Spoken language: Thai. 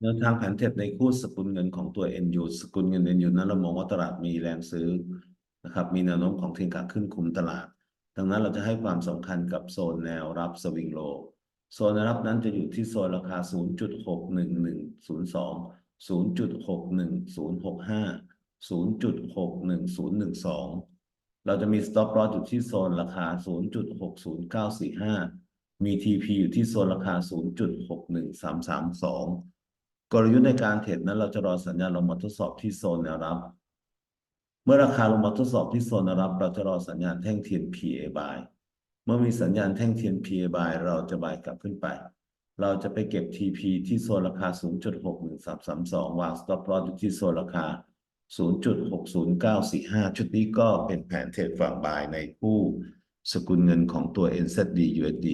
แนวทางแผนเทรดในคู่สกุลเงินของตัว NU สกุลเงิน NU นั้นเรามองว่าตลาดมีแรงซื้อนะครับมีแนวโน้มของเทรนขาขึ้นคุมตลาด ดังนั้นเราจะให้ความสำคัญกับโซนแนวรับสวิงโลโซนแนวรับนั้นจะอยู่ที่โซนราคา 0.61102 0.61065 0.61012 เราจะมี stop loss อยู่ที่โซนราคา 0.60945 มี TP อยู่ที่โซนราคา 0.61332 กลยุทธ์ในการเทรดนั้น เราจะรอสัญญาณลงมาทดสอบที่โซนแนวรับ เมื่อราคาลงมาทดสอบที่โซนแนวรับ เราจะรอสัญญาณแท่งเทียน PA buy เมื่อมีสัญญาณแท่งเทียน PA buy เราจะ buy กลับขึ้นไป เราจะไปเก็บ TP ที่โซนราคา 0.61332 วาง stop loss อยู่ที่โซนราคา 0.60945 ชุดนี้ก็เป็นแผนเทรดฝั่ง buy ในคู่สกุลเงินของตัว NZD USD